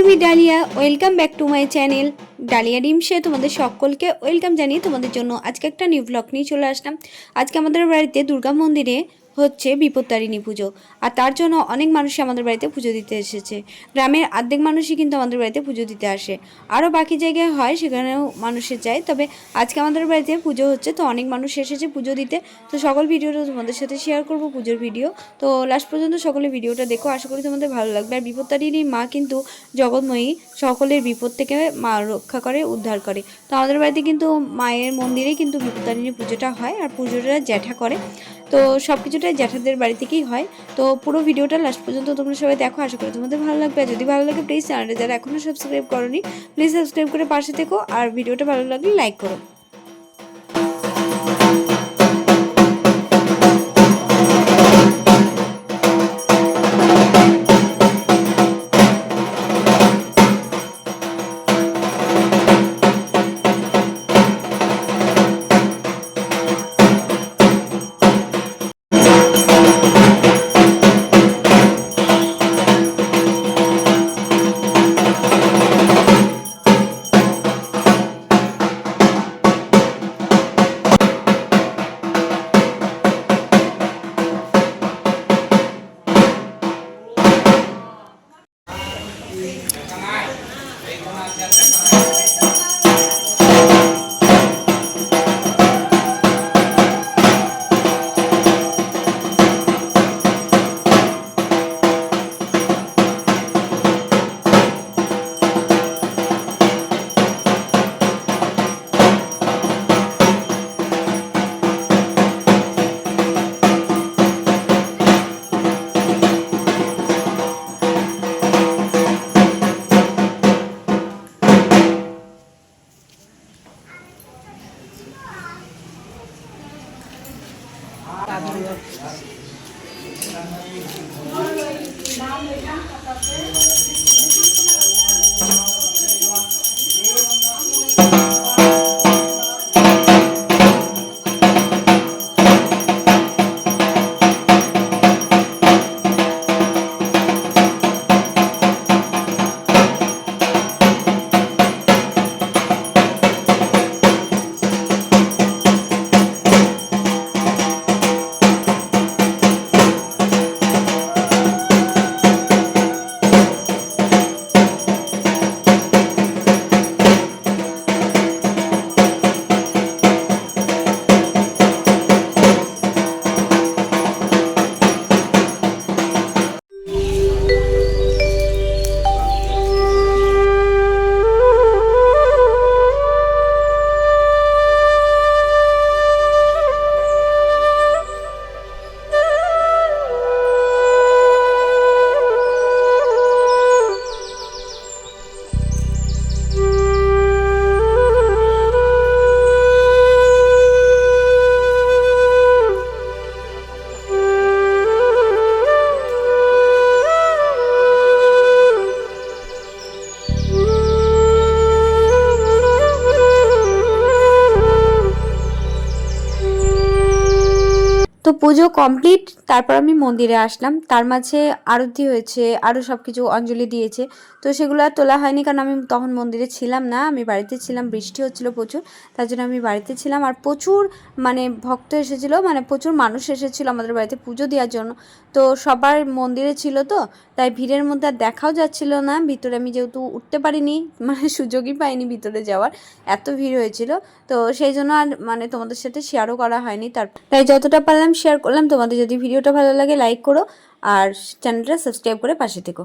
আমি Dalia welcome back to my channel Dalia ডিমসে তোমাদের সকলকে ওয়েলকাম জানিয়ে তোমাদের জন্য আজকে একটা নিউ ব্লগ নিয়ে চলে আসলাম। আজকে আমাদের বাড়িতে দুর্গা মন্দিরে হচ্ছে বিপত্তারিণী পুজো। আর তার জন্য অনেক মানুষই আমাদের বাড়িতে পুজো দিতে এসেছে। গ্রামের অর্ধেক মানুষই কিন্তু আমাদের বাড়িতে পুজো দিতে আসে। আরও বাকি জায়গায় হয়, সেখানেও মানুষে যায় তবে আজকে আমাদের বাড়িতে পুজো হচ্ছে, তো অনেক মানুষ এসেছে পুজো দিতে। তো সকল ভিডিওটা তোমাদের সাথে শেয়ার করব পুজোর ভিডিও। তো লাস্ট পর্যন্ত সকলে ভিডিওটা দেখো। আশা করি তোমাদের ভালো লাগবে। আর বিপত্তারিণী মা কিন্তু জগৎময়ী সকলের বিপদ থেকে মা রক্ষা করে, উদ্ধার করে। তো আমাদের বাড়িতে কিন্তু মায়ের মন্দিরে কিন্তু বিপত্তারিণী পুজোটা হয়। আর পুজোটা জ্যাঠা করে। তো সব কিছুটাই জ্যাঠাদের বাড়ি থেকেই হয়। তো পুরো ভিডিওটা লাস্ট পর্যন্ত তোমরা সবাই দেখো, আশা করি তোমাদের ভালো লাগবে। যদি ভালো লাগে প্লিজ চ্যানেলটা যারা এখনও সাবস্ক্রাইব করনি প্লিজ সাবস্ক্রাইব করে পাশে থেকো। আর ভিডিওটা ভালো লাগলে লাইক করো। নাম তো পুজো কমপ্লিট তারপর আমি মন্দিরে আসলাম। তার মাঝে আরতি হয়েছে আরও সব কিছু অঞ্জলি দিয়েছে। তো সেগুলো আর তোলা হয়নি কারণ আমি তখন মন্দিরে ছিলাম না, আমি বাড়িতে ছিলাম, বৃষ্টি হচ্ছিল প্রচুর, তার জন্য আমি বাড়িতে ছিলাম। আর প্রচুর মানে ভক্ত এসেছিল মানে প্রচুর মানুষ এসেছিল আমাদের বাড়িতে পুজো দেওয়ার জন্য। তো সবার মন্দিরে ছিল তো, তাই ভিড়ের মধ্যে আর দেখাও যাচ্ছিল না। ভিতরে আমি যেহেতু উঠতে পারিনি মানে সুযোগই পাইনি ভিতরে যাওয়ার, এত ভিড় হয়েছিল। তো সেই জন্য আর মানে তোমাদের সাথে শেয়ারও করা হয়নি। তার তাই যতটা পারলাম শেয়ার করলাম। তোমাদের যদি ভিডিওটা ভালো লাগে লাইক করো। আর চ্যানেলটা সাবস্ক্রাইব করে পাশে থেকো।